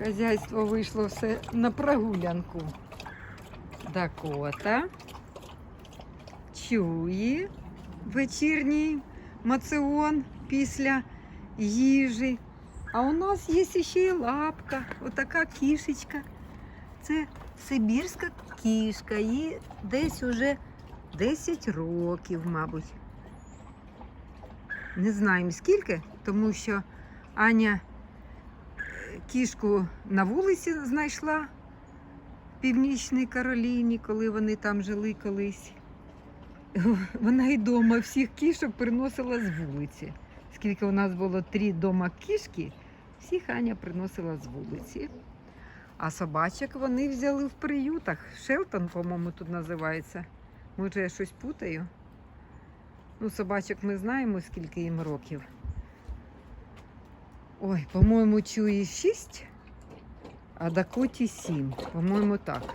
Хазяйство вийшло все на прогулянку. Дакота чує вечірній маціон після їжі. А у нас є ще й лапка, отака кішечка. Це сибірська кішка, їй десь уже 10 років, мабуть. Не знаємо скільки, тому що Аня кішку на вулиці знайшла в Північній Кароліні, коли вони там жили колись. Вона і дома всіх кішок приносила з вулиці. Скільки у нас було три дома кішки, всіх Аня приносила з вулиці. А собачок вони взяли в приютах. Шелтон, по-моєму, тут називається. Може, я щось путаю. Ну, собачок ми знаємо, скільки їм років. Ой, по-моєму, чує 6, а Дакоті 7. По-моєму, так.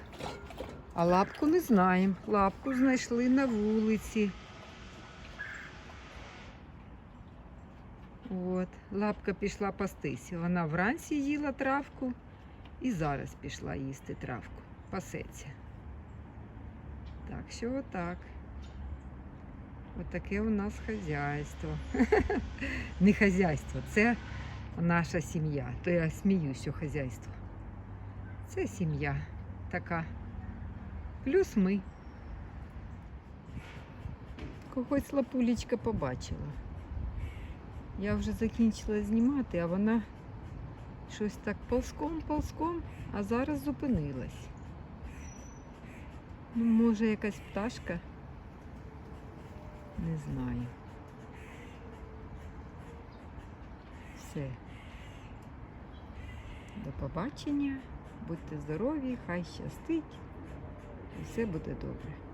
А лапку не знаємо. Лапку знайшли на вулиці. От, лапка пішла пастись. Вона вранці їла травку і зараз пішла їсти травку. Пасеться. Так що отак. Отаке у нас хазяйство. Не хазяйство, це наша сім'я. То я сміюсь, що хазяйство. Це сім'я така. Плюс ми. Когось лапулечка побачила. Я вже закінчила знімати, а вона щось так ползком, ползком, а зараз зупинилась. Ну, може, якась пташка? Не знаю. Все. До побачення. Будьте здорові, хай щастить. І все буде добре.